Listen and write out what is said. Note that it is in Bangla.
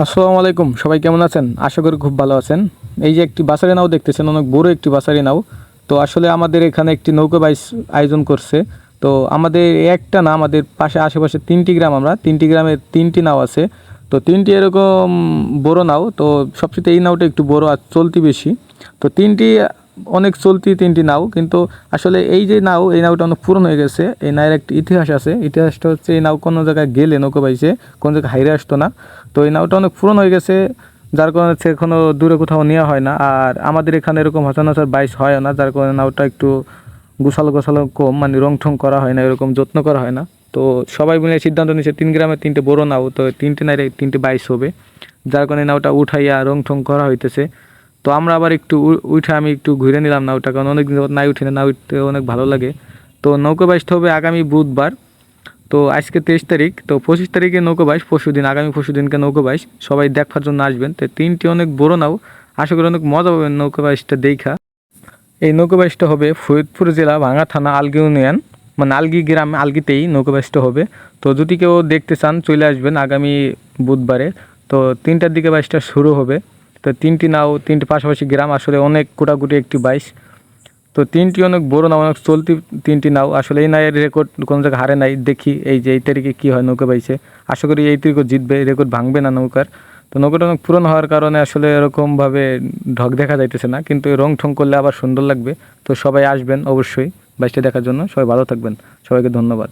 আসসালামু আলাইকুম, সবাই কেমন আছেন? আশা করি খুব ভালো আছেন। এই যে একটি বাসারি নাও দেখতেছেন, অনেক বড় একটি বাসারি নাও। তো আসলে আমাদের এখানে একটি নৌকা বাইস আয়োজন করছে। তো আমাদের একটা না, আমাদের পাশে আশেপাশে তিনটি গ্রাম আমরা। তিনটি গ্রামের তিনটি নাও আছে। তো তিনটি এরকম বড় নাও। তো সবচেয়ে এই নাওটা একটু বড় আর চলতি বেশি। তো তিনটি অনেক চলতি তিনটি নাও, কিন্তু আসলে এই যে নাও, এই নাওটা অনেক পুরনো হয়ে গেছে। এই নায়ের একটি ইতিহাস আছে। ইতিহাসটা হচ্ছে এই নাও কোনো জায়গায় গেলে নৌকা বাইছে, কোনো জায়গায় হাইরে আসতো না। তো এই নাওটা অনেক পুরনো হয়ে গেছে, যার কারণে হচ্ছে এখনও দূরে কোথাও নেওয়া হয় না। আর আমাদের এখানে এরকম হাসান হাসার বাইশ হয় না, যার কারণে নাওটা একটু গোছালো গোছালো কম মানে রং ঠং করা হয় না, এরকম যত্ন করা হয় না। তো সবাই মিলে সিদ্ধান্ত নিচ্ছে তিন গ্রামে তিনটে বড় নাও, তো তিনটে নাইরে তিনটে বাইশ হবে। যার কারণে নাওটা উঠাইয়া রং ঠং করা হইতেছে। তো আমরা আবার একটু উঠে আমি একটু ঘুরে নিলাম নাওটা কারণ অনেক দিন নাই উঠি না না উঠতে অনেক ভালো লাগে। তো নৌকা বাইশটা হবে আগামী বুধবার। তো আজকে তেইশ তারিখ, তো পঁচিশ তারিখে নৌকো বাইশ পরশু দিন, আগামী পরশু দিনকে নৌকো বাইশ সবাই দেখার জন্য আসবেন। তো তিনটি অনেক বড় নাও, আশা করি অনেক মজা পাবেন নৌকো বাইশটা দেখা। এই নৌকো বাইশটা হবে ফরিদপুর জেলা ভাঙা থানা আলগি ইউনিয়ন মানে আলগি গ্রাম, আলগিতেই নৌকো বাইশটা হবে। তো যদি কেউ দেখতে চান, চলে আসবেন আগামী বুধবারে। তো তিনটার দিকে বাইশটা শুরু হবে। তো তিনটি নাও, তিনটি পাশাপাশি গ্রাম আসলে অনেক কোটাকুটি একটি বাইশ। তো তিনটি অনেক বড় নাও অনেক চলতি তিনটি নাও। আসলে এই নায়ের রেকর্ড কোনো জায়গায় হারে নাই। দেখি এই যে এই তারিখে কী হয় নৌকা বাইছে আশা করি এই তারিখও জিতবে রেকর্ড ভাঙবে না নৌকার। তো নৌকাটা অনেক পুরনো হওয়ার কারণে আসলে এরকমভাবে ঢক দেখা যাইতেছে না। কিন্তু রং ঠং করলে আবার সুন্দর লাগবে। তো সবাই আসবেন অবশ্যই বাইশটা দেখার জন্য। সবাই ভালো থাকবেন। সবাইকে ধন্যবাদ।